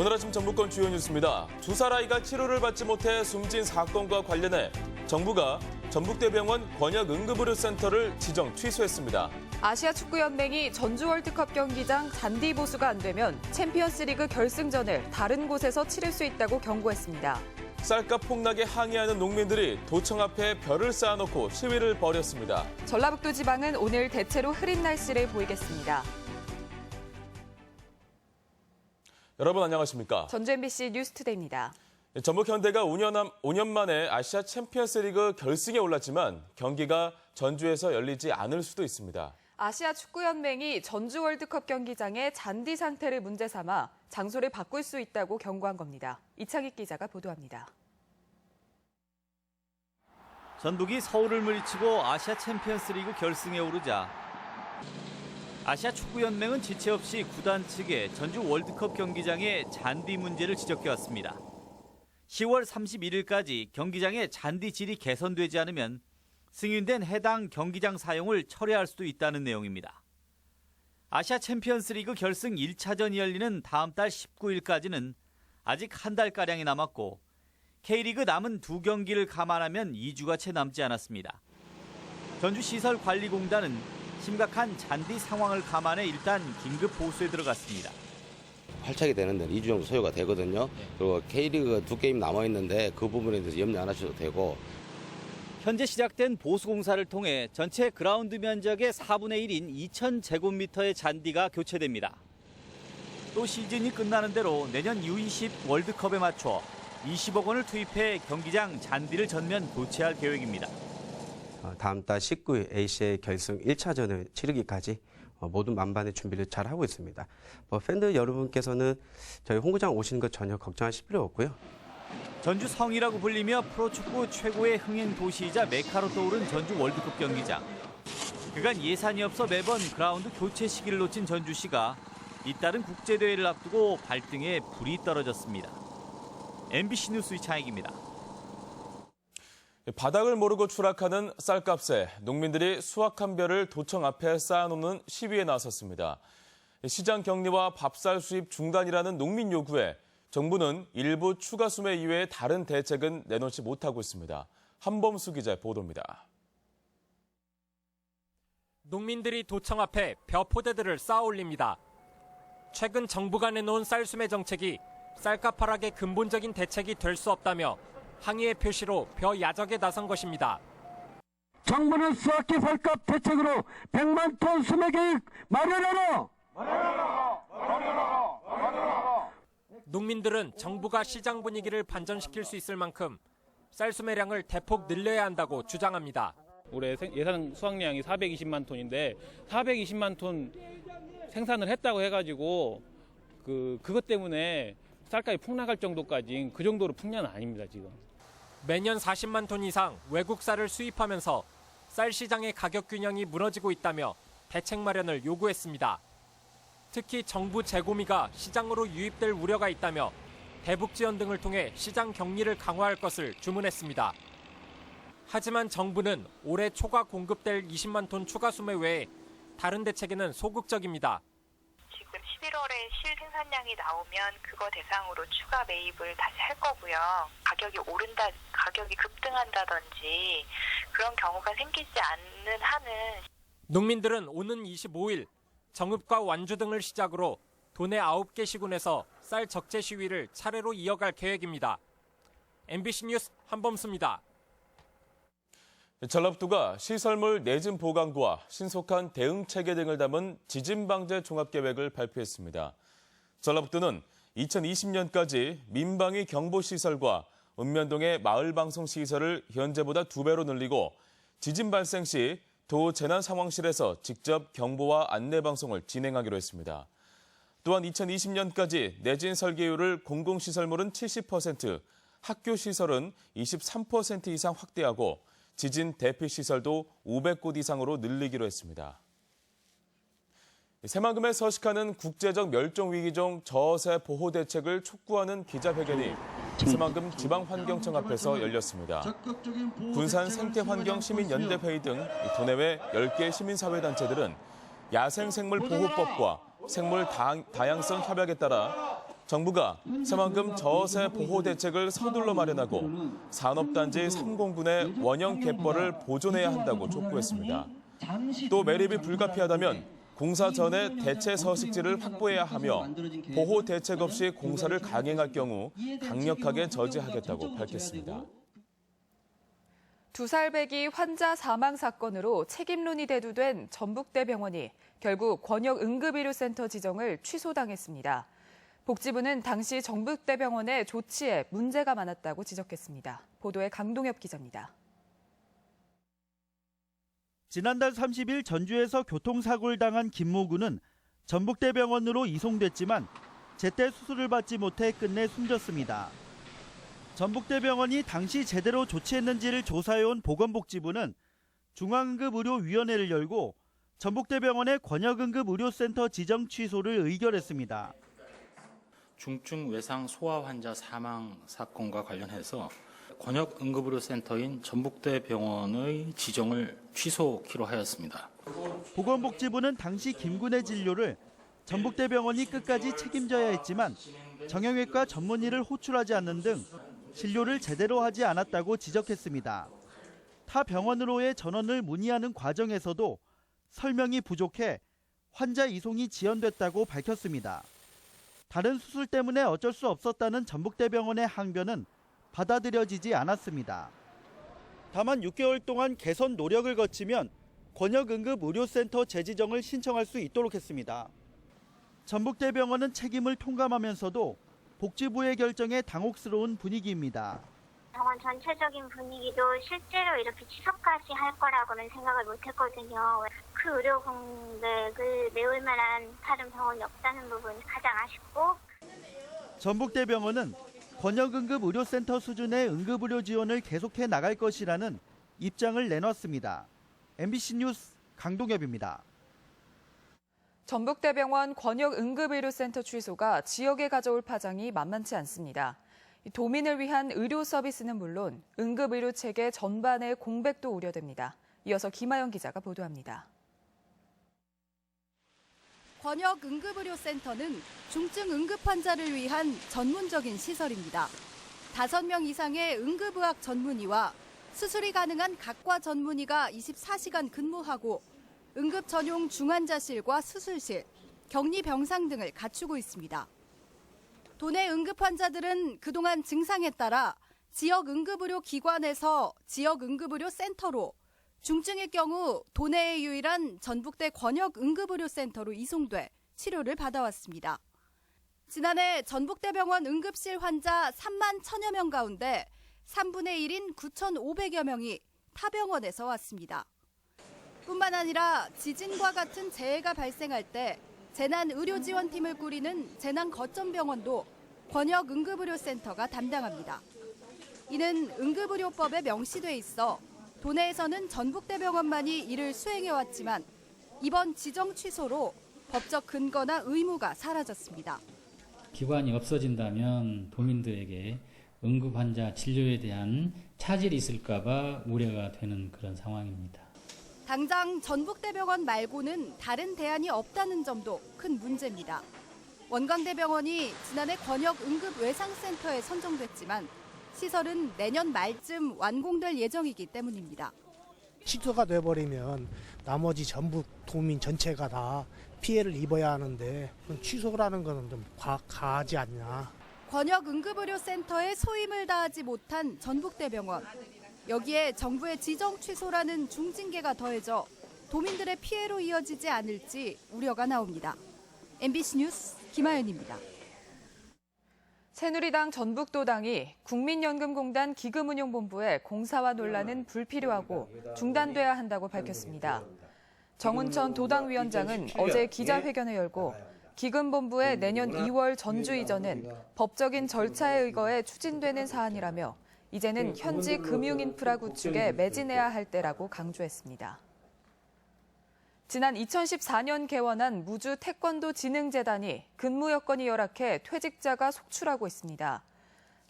오늘 아침 정부권 주요 뉴스입니다. 두 살 아이가 치료를 받지 못해 숨진 사건과 관련해 정부가 전북대병원 권역응급의료센터를 지정 취소했습니다. 아시아 축구연맹이 전주 월드컵 경기장 잔디 보수가 안 되면 챔피언스리그 결승전을 다른 곳에서 치를 수 있다고 경고했습니다. 쌀값 폭락에 항의하는 농민들이 도청 앞에 별을 쌓아놓고 시위를 벌였습니다. 전라북도 지방은 오늘 대체로 흐린 날씨를 보이겠습니다. 여러분 안녕하십니까? 전주 MBC 뉴스투데이입니다. 전북 현대가 5년, 남- 5년 만에 아시아 챔피언스리그 결승에 올랐지만 경기가 전주에서 열리지 않을 수도 있습니다. 아시아 축구연맹이 전주 월드컵 경기장의 잔디 상태를 문제 삼아 장소를 바꿀 수 있다고 경고한 겁니다. 이창익 기자가 보도합니다. 전북이 서울을 물리치고 아시아 챔피언스리그 결승에 오르자 아시아 축구연맹은 지체 없이 구단 측에 전주 월드컵 경기장의 잔디 문제를 지적해 왔습니다. 10월 31일까지 경기장의 잔디 질이 개선되지 않으면 승인된 해당 경기장 사용을 철회할 수도 있다는 내용입니다. 아시아 챔피언스리그 결승 1차전이 열리는 다음 달 19일까지는 아직 한 달가량이 남았고 K리그 남은 두 경기를 감안하면 2주가 채 남지 않았습니다. 전주시설관리공단은 심각한 잔디 상황을 감안해 일단 긴급 보수에 들어갔습니다. 활착이 되는 데는 2주 정도 소요가 되거든요. 그리고 K리그 두 게임 남아 있는데 그 부분에 대해서 염려 안 하셔도 되고 현재 시작된 보수 공사를 통해 전체 그라운드 면적의 4분의 1인 2,000제곱미터의 잔디가 교체됩니다. 또 시즌이 끝나는 대로 내년 U20 월드컵에 맞춰 20억 원을 투입해 경기장 잔디를 전면 교체할 계획입니다. 어, 다음 달 19일 A시의 결승 1차전을 치르기까지 어, 모든 만반의 준비를 잘 하고 있습니다. 뭐 팬들 여러분께서는 저희 홍구장 오시는 것 전혀 걱정하실 필요 없고요. 전주 성이라고 불리며 프로축구 최고의 흥행 도시이자 메카로 떠오른 전주 월드컵 경기장. 그간 예산이 없어 매번 그라운드 교체 시기를 놓친 전주시가 잇따른 국제대회를 앞두고 발등에 불이 떨어졌습니다. MBC 뉴스 이창익입니다. 바닥을 모르고 추락하는 쌀값에 농민들이 수확 한 벼를 도청 앞에 쌓아놓는 시위에 나섰습니다. 시장 격리와 밥쌀 수입 중단이라는 농민 요구에 정부는 일부 추가 수매 이외에 다른 대책은 내놓지 못하고 있습니다. 한범수 기자의 보도입니다. 농민들이 도청 앞에 벼 포대들을 쌓아 올립니다. 최근 정부가 내놓은 쌀 수매 정책이 쌀값 하락의 근본적인 대책이 될 수 없다며 항의의 표시로 벼 야적에 나선 것입니다. 정부는 수학기 쌀값 대책으로 100만 톤 수매 계획 마련하라! 농민들은 정부가 시장 분위기를 반전시킬 수 있을 만큼 쌀 수매량을 대폭 늘려야 한다고 주장합니다. 올해 생- 예상 수확량이 420만 톤인데 420만 톤 생산을 했다고 해가지고 그 그것 때문에 쌀값이 폭락할 정도까지 그 정도로 풍년은 아닙니다 지금. 매년 40만 톤 이상 외국 쌀을 수입하면서 쌀 시장의 가격 균형이 무너지고 있다며 대책 마련을 요구했습니다. 특히 정부 재고미가 시장으로 유입될 우려가 있다며 대북 지원 등을 통해 시장 격리를 강화할 것을 주문했습니다. 하지만 정부는 올해 초과 공급될 20만 톤 추가 수매 외에 다른 대책에는 소극적입니다. 지금 11월에 실 생산량이 나오면 그거 대상으로 추가 매입을 다시 할 거고요. 가격이 오른다, 가격이 급등한다든지 그런 경우가 생기지 않는 한은 농민들은 오는 25일 정읍과 완주 등을 시작으로 도내 9개 시군에서 쌀 적재 시위를 차례로 이어갈 계획입니다. MBC 뉴스 한범수입니다. 전라북도가 시설물 내진 보강과 신속한 대응 체계 등을 담은 지진 방제 종합 계획을 발표했습니다. 전라북도는 2020년까지 민방위 경보 시설과 읍면동의 마을 방송 시설을 현재보다 두 배로 늘리고 지진 발생 시 도 재난 상황실에서 직접 경보와 안내 방송을 진행하기로 했습니다. 또한 2020년까지 내진 설계율을 공공시설물은 70%, 학교 시설은 23% 이상 확대하고 지진 대피 시설도 500곳 이상으로 늘리기로 했습니다. 새만금에 서식하는 국제적 멸종위기종 저새 보호 대책을 촉구하는 기자회견이 새만금 지방환경청 앞에서 열렸습니다. 군산 생태환경시민연대회의 등 도내외 10개 시민사회단체들은 야생생물 보호법과 생물 다양성 협약에 따라 정부가 새만금 저세 보호 대책을 서둘러 마련하고 산업단지 3공군의 원형 갯벌을 보존해야 한다고 촉구했습니다. 또 매립이 불가피하다면 공사 전에 대체 서식지를 확보해야 하며 보호 대책 없이 공사를 강행할 경우 강력하게 저지하겠다고 밝혔습니다. 두 살배기 환자 사망 사건으로 책임론이 대두된 전북대병원이 결국 권역응급의료센터 지정을 취소당했습니다. 복지부는 당시 전북대병원의 조치에 문제가 많았다고 지적했습니다. 보도에 강동엽 기자입니다. 지난달 30일 전주에서 교통사고를 당한 김모 군은 전북대병원으로 이송됐지만 제때 수술을 받지 못해 끝내 숨졌습니다. 전북대병원이 당시 제대로 조치했는지를 조사해온 보건복지부는 중앙응급의료위원회를 열고 전북대병원의 권역응급의료센터 지정 취소를 의결했습니다. 중증 외상 소아 환자 사망 사건과 관련해서 권역 응급의료센터인 전북대 병원의 지정을 취소키로 하였습니다. 보건복지부는 당시 김군의 진료를 전북대병원이 끝까지 책임져야 했지만 정형외과 전문의를 호출하지 않는 등 진료를 제대로 하지 않았다고 지적했습니다. 타 병원으로의 전원을 문의하는 과정에서도 설명이 부족해 환자 이송이 지연됐다고 밝혔습니다. 다른 수술 때문에 어쩔 수 없었다는 전북대병원의 항변은 받아들여지지 않았습니다. 다만 6개월 동안 개선 노력을 거치면 권역응급의료센터 재지정을 신청할 수 있도록 했습니다. 전북대병원은 책임을 통감하면서도 복지부의 결정에 당혹스러운 분위기입니다. 병원 전체적인 분위기도 실제로 이렇게 취소까지 할 거라고는 생각을 못 했거든요. 그 의료 공백을 메울 만한 다른 병원이 없다는 부분이 가장 아쉽고 전북대병원은 권역응급 의료센터 수준의 응급의료 지원을 계속해 나갈 것이라는 입장을 내놨습니다. MBC 뉴스 강동엽입니다. 전북대병원 권역응급의료센터 취소가 지역에 가져올 파장이 만만치 않습니다. 도민을 위한 의료 서비스는 물론 응급의료 체계 전반의 공백도 우려됩니다. 이어서 김아영 기자가 보도합니다. 권역 응급의료센터는 중증 응급 환자를 위한 전문적인 시설입니다. 5명 이상의 응급의학 전문의와 수술이 가능한 각과 전문의가 24시간 근무하고 응급 전용 중환자실과 수술실, 격리 병상 등을 갖추고 있습니다. 도내 응급 환자들은 그동안 증상에 따라 지역 응급의료 기관에서 지역 응급의료 센터로 중증일 경우 도내의 유일한 전북대 권역 응급의료 센터로 이송돼 치료를 받아왔습니다. 지난해 전북대병원 응급실 환자 3만 1천여 명 가운데 3분의 1인 9,500여 명이 타 병원에서 왔습니다. 뿐만 아니라 지진과 같은 재해가 발생할 때 재난 의료 지원팀을 꾸리는 재난 거점 병원도 권역 응급의료센터가 담당합니다. 이는 응급의료법에 명시돼 있어 도내에서는 전북대병원만이 이를 수행해 왔지만 이번 지정 취소로 법적 근거나 의무가 사라졌습니다. 기관이 없어진다면 도민들에게 응급 환자 진료에 대한 차질이 있을까봐 우려가 되는 그런 상황입니다. 당장 전북대병원 말고는 다른 대안이 없다는 점도 큰 문제입니다. 원광대병원이 지난해 권역 응급 외상센터에 선정됐지만 시설은 내년 말쯤 완공될 예정이기 때문입니다. 취소가 돼버리면 나머지 전북 도민 전체가 다 피해를 입어야 하는데 취소라는 것은 좀 과, 가하지 않냐. 권역응급의료센터에 소임을 다하지 못한 전북대병원. 여기에 정부의 지정 취소라는 중징계가 더해져 도민들의 피해로 이어지지 않을지 우려가 나옵니다. MBC 뉴스 김하연입니다. 새누리당 전북도당이 국민연금공단 기금운용본부의 공사와 논란은 불필요하고 중단돼야 한다고 밝혔습니다. 정운천 도당 위원장은 어제 기자회견을 열고 기금본부의 내년 2월 전주 이전은 법적인 절차에 의거해 추진되는 사안이라며 이제는 현지 금융 인프라 구축에 매진해야 할 때라고 강조했습니다. 지난 2014년 개원한 무주 태권도 진흥재단이 근무 여건이 열악해 퇴직자가 속출하고 있습니다.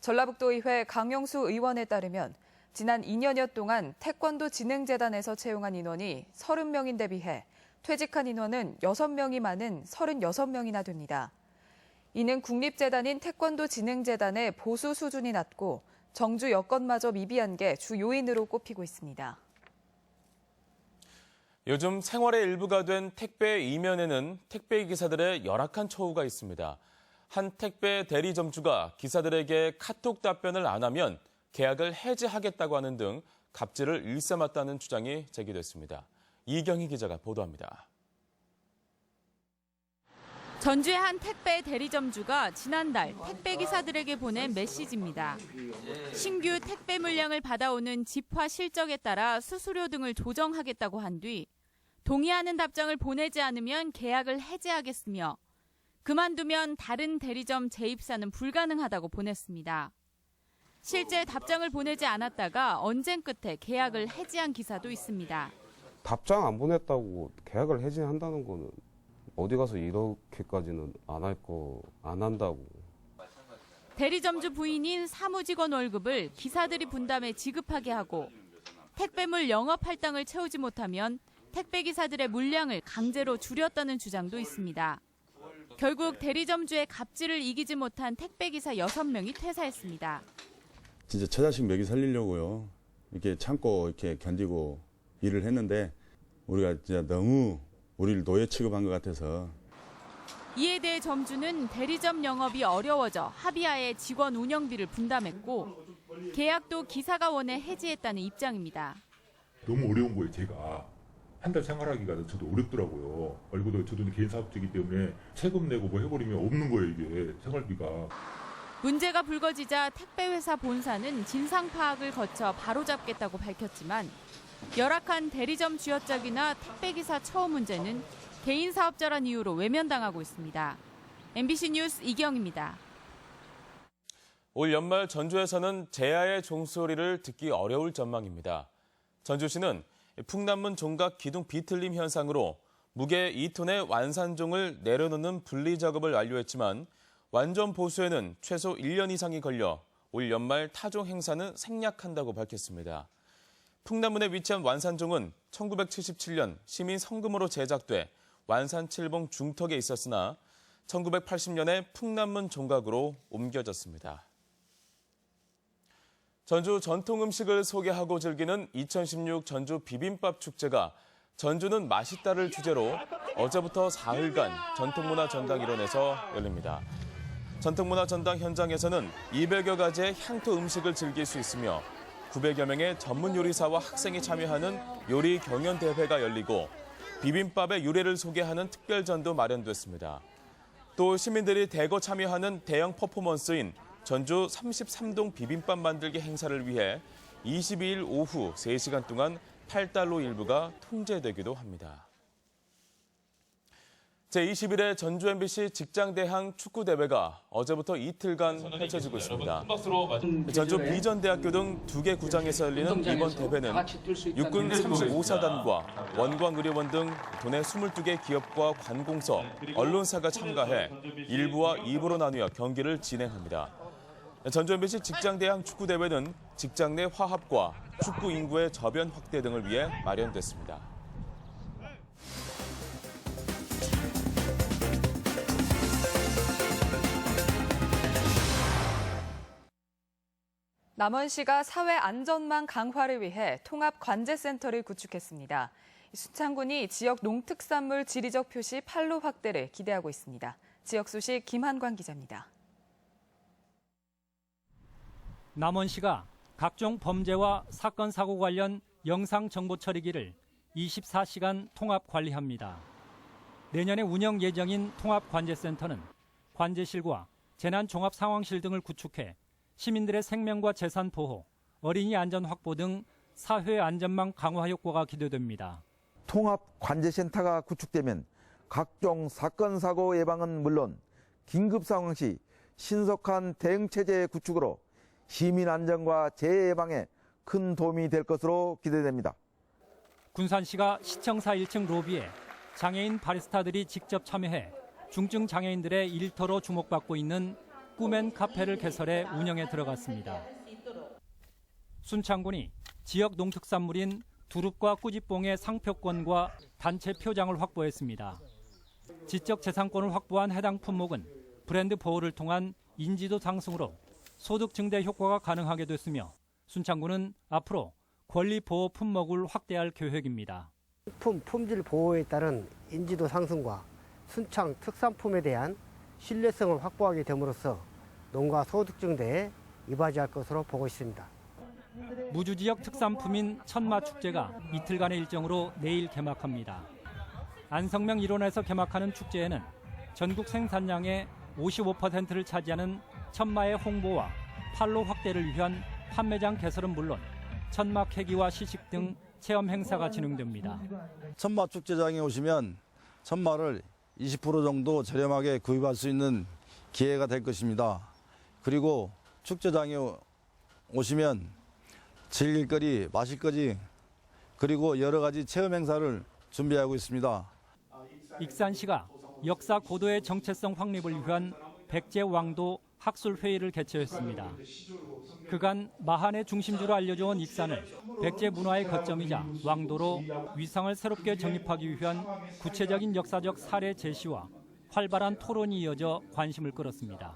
전라북도의회 강영수 의원에 따르면 지난 2년여 동안 태권도 진흥재단에서 채용한 인원이 30명인데 비해 퇴직한 인원은 6명이 많은 36명이나 됩니다. 이는 국립재단인 태권도 진흥재단의 보수 수준이 낮고 정주 여건마저 미비한 게 주 요인으로 꼽히고 있습니다. 요즘 생활의 일부가 된 택배 이면에는 택배 기사들의 열악한 처우가 있습니다. 한 택배 대리점주가 기사들에게 카톡 답변을 안 하면 계약을 해지하겠다고 하는 등 갑질을 일삼았다는 주장이 제기됐습니다. 이경희 기자가 보도합니다. 전주의 한 택배 대리점주가 지난달 택배 기사들에게 보낸 메시지입니다. 신규 택배 물량을 받아오는 집화 실적에 따라 수수료 등을 조정하겠다고 한 뒤 동의하는 답장을 보내지 않으면 계약을 해지하겠으며 그만두면 다른 대리점 재입사는 불가능하다고 보냈습니다. 실제 답장을 보내지 않았다가 언쟁 끝에 계약을 해지한 기사도 있습니다. 답장 안 보냈다고 계약을 해지한다는 거는 어디 가서 이렇게까지는 안 할 거 안 한다고 대리점주 부인인 사무직원 월급을 기사들이 분담해 지급하게 하고 택배물 영업 할당을 채우지 못하면 택배 기사들의 물량을 강제로 줄였다는 주장도 있습니다. 결국 대리점주의 갑질을 이기지 못한 택배 기사 6명이 퇴사했습니다. 진짜 처자식 먹이 살리려고요. 이렇게 참고 이렇게 견디고 일을 했는데 우리가 진짜 너무 우리를 노예 취급한 것 같아서 이에 대해 점주는 대리점 영업이 어려워져 합의하에 직원 운영비를 분담했고 계약도 기사가 원해 해지했다는 입장입니다. 너무 어려운 거예요, 제가. 한 달 생활하기가 저도 어렵더라고요. 그리고 저도 개인 사업주이기 때문에 세금 내고 뭐 해버리면 없는 거예요, 이게 생활비가. 문제가 불거지자 택배회사 본사는 진상 파악을 거쳐 바로잡겠다고 밝혔지만 열악한 대리점 쥐어짜기나 택배기사 처우 문제는 개인 사업자란 이유로 외면당하고 있습니다. MBC 뉴스 이경입니다. 올 연말 전주에서는 제야의 종소리를 듣기 어려울 전망입니다. 전주시는 풍남문 종각 기둥 비틀림 현상으로 무게 2톤의 완산종을 내려놓는 분리 작업을 완료했지만 완전 보수에는 최소 1년 이상이 걸려 올 연말 타종 행사는 생략한다고 밝혔습니다. 풍남문에 위치한 완산종은 1977년 시민 성금으로 제작돼 완산칠봉 중턱에 있었으나 1980년에 풍남문 종각으로 옮겨졌습니다. 전주 전통 음식을 소개하고 즐기는 2016 전주 비빔밥 축제가 전주는 맛있다를 주제로 어제부터 사흘간 전통문화 전당 일원에서 열립니다. 전통문화 전당 현장에서는 200여 가지의 향토 음식을 즐길 수 있으며 900여 명의 전문 요리사와 학생이 참여하는 요리 경연 대회가 열리고 비빔밥의 유래를 소개하는 특별전도 마련됐습니다. 또 시민들이 대거 참여하는 대형 퍼포먼스인 전주 33동 비빔밥 만들기 행사를 위해 22일 오후 3시간 동안 8달로 일부가 통제되기도 합니다. 제21회 전주 MBC 직장대항 축구대회가 어제부터 이틀간 펼쳐지고 있습니다. 전주 비전대학교 등 두 개 구장에서 열리는 이번 대회는 육군 35사단과 원광의료원 등 도내 22개 기업과 관공서, 언론사가 참가해 1부와 2부로 나누어 경기를 진행합니다. 전주 MBC 직장대항 축구대회는 직장 내 화합과 축구 인구의 저변 확대 등을 위해 마련됐습니다. 남원시가 사회 안전망 강화를 위해 통합 관제센터를 구축했습니다. 순창군이 지역 농특산물 지리적 표시 판로 확대를 기대하고 있습니다. 지역 소식 김한관 기자입니다. 남원시가 각종 범죄와 사건 사고 관련 영상 정보 처리기를 24시간 통합 관리합니다. 내년에 운영 예정인 통합 관제센터는 관제실과 재난 종합 상황실 등을 구축해 시민들의 생명과 재산 보호, 어린이 안전 확보 등 사회 안전망 강화 효과가 기대됩니다. 통합 관제센터가 구축되면 각종 사건 사고 예방은 물론 긴급 상황 시 신속한 대응 체제 구축으로 시민 안전과 재해 예방에 큰 도움이 될 것으로 기대됩니다. 군산시가 시청사 1층 로비에 장애인 바리스타들이 직접 참여해 중증 장애인들의 일터로 주목받고 있는 꾸맨 카페를 개설해 운영에 들어갔습니다. 순창군이 지역 농특산물인 두릅과 꾸지뽕의 상표권과 단체 표장을 확보했습니다. 지적 재산권을 확보한 해당 품목은 브랜드 보호를 통한 인지도 상승으로 소득 증대 효과가 가능하게 됐으며 순창구는 앞으로 권리 보호 품목을 확대할 계획입니다. 식품 품질 보호에 따른 인지도 상승과 순창 특산품에 대한 신뢰성을 확보하게 됨으로써 농가 소득 증대에 이바지할 것으로 보고 있습니다. 무주 지역 특산품인 천마 축제가 이틀간의 일정으로 내일 개막합니다. 안성명 일원에서 개막하는 축제에는 전국 생산량의 55%를 차지하는 천마의 홍보와 판로 확대를 위한 판매장 개설은 물론 천마 캐기와 시식 등 체험 행사가 진행됩니다. 천마 축제장에 오시면 천마를 20% 정도 저렴하게 구입할 수 있는 기회가 될 것입니다. 그리고 축제장에 오시면 즐길 거리, 마실 거리, 그리고 여러 가지 체험 행사를 준비하고 있습니다. 익산시가 역사 고도의 정체성 확립을 위한 백제왕도 학술 회의를 개최했습니다. 그간 마한의 중심지로 알려져온 익산을 백제 문화의 거점이자 왕도로 위상을 새롭게 정립하기 위한 구체적인 역사적 사례 제시와 활발한 토론이 이어져 관심을 끌었습니다.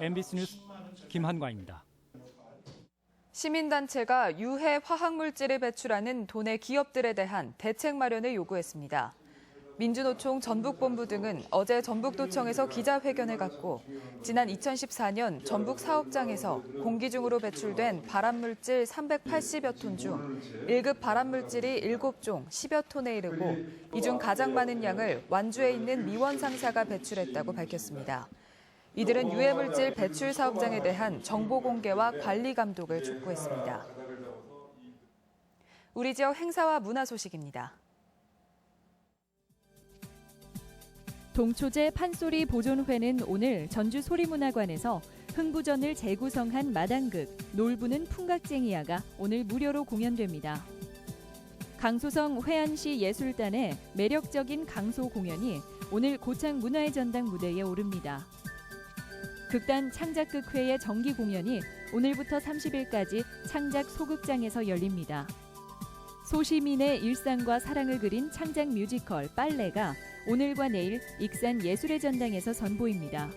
MBC 뉴스 김한과입니다. 시민단체가 유해 화학물질을 배출하는 도내 기업들에 대한 대책 마련을 요구했습니다. 민주노총 전북본부 등은 어제 전북도청에서 기자회견을 갖고 지난 2014년 전북 사업장에서 공기 중으로 배출된 발암물질 380여 톤 중 1급 발암물질이 7종 10여 톤에 이르고 이 중 가장 많은 양을 완주에 있는 미원 상사가 배출했다고 밝혔습니다. 이들은 유해물질 배출 사업장에 대한 정보 공개와 관리 감독을 촉구했습니다. 우리 지역 행사와 문화 소식입니다. 동초제 판소리 보존회는 오늘 전주 소리문화관에서 흥부전을 재구성한 마당극 놀부는 풍각쟁이야가 오늘 무료로 공연됩니다. 강소성 회안시 예술단의 매력적인 강소 공연이 오늘 고창 문화의 전당 무대에 오릅니다. 극단 창작극회의 정기 공연이 오늘부터 30일까지 창작 소극장에서 열립니다. 소시민의 일상과 사랑을 그린 창작 뮤지컬 빨래가 오늘과 내일 익산 예술의 전당에서 선보입니다.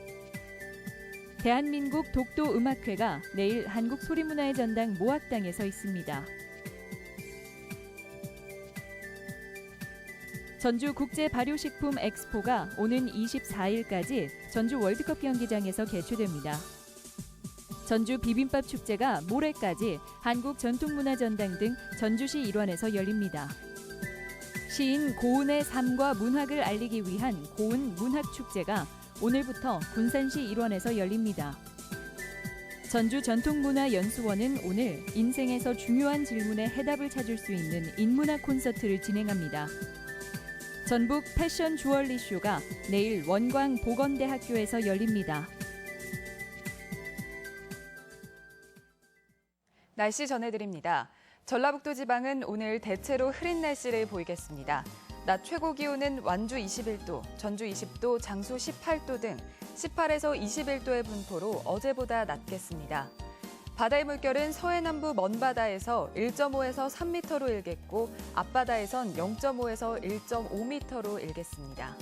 대한민국 독도 음악회가 내일 한국 소리문화의 전당 모악당에서 있습니다. 전주 국제 발효식품 엑스포가 오는 24일까지 전주 월드컵 경기장에서 개최됩니다. 전주 비빔밥 축제가 모레까지 한국 전통문화전당 등 전주시 일원에서 열립니다. 시인 고은의 삶과 문학을 알리기 위한 고은 문학축제가 오늘부터 군산시 일원에서 열립니다. 전주 전통문화연수원은 오늘 인생에서 중요한 질문에 해답을 찾을 수 있는 인문학 콘서트를 진행합니다. 전북 패션 주얼리 쇼가 내일 원광 보건대학교에서 열립니다. 날씨 전해드립니다. 전라북도 지방은 오늘 대체로 흐린 날씨를 보이겠습니다. 낮 최고 기온은 완주 21도, 전주 20도, 장수 18도 등 18에서 21도의 분포로 어제보다 낮겠습니다. 바다의 물결은 서해남부 먼바다에서 1.5에서 3m로 일겠고 앞바다에선 0.5에서 1.5m로 일겠습니다.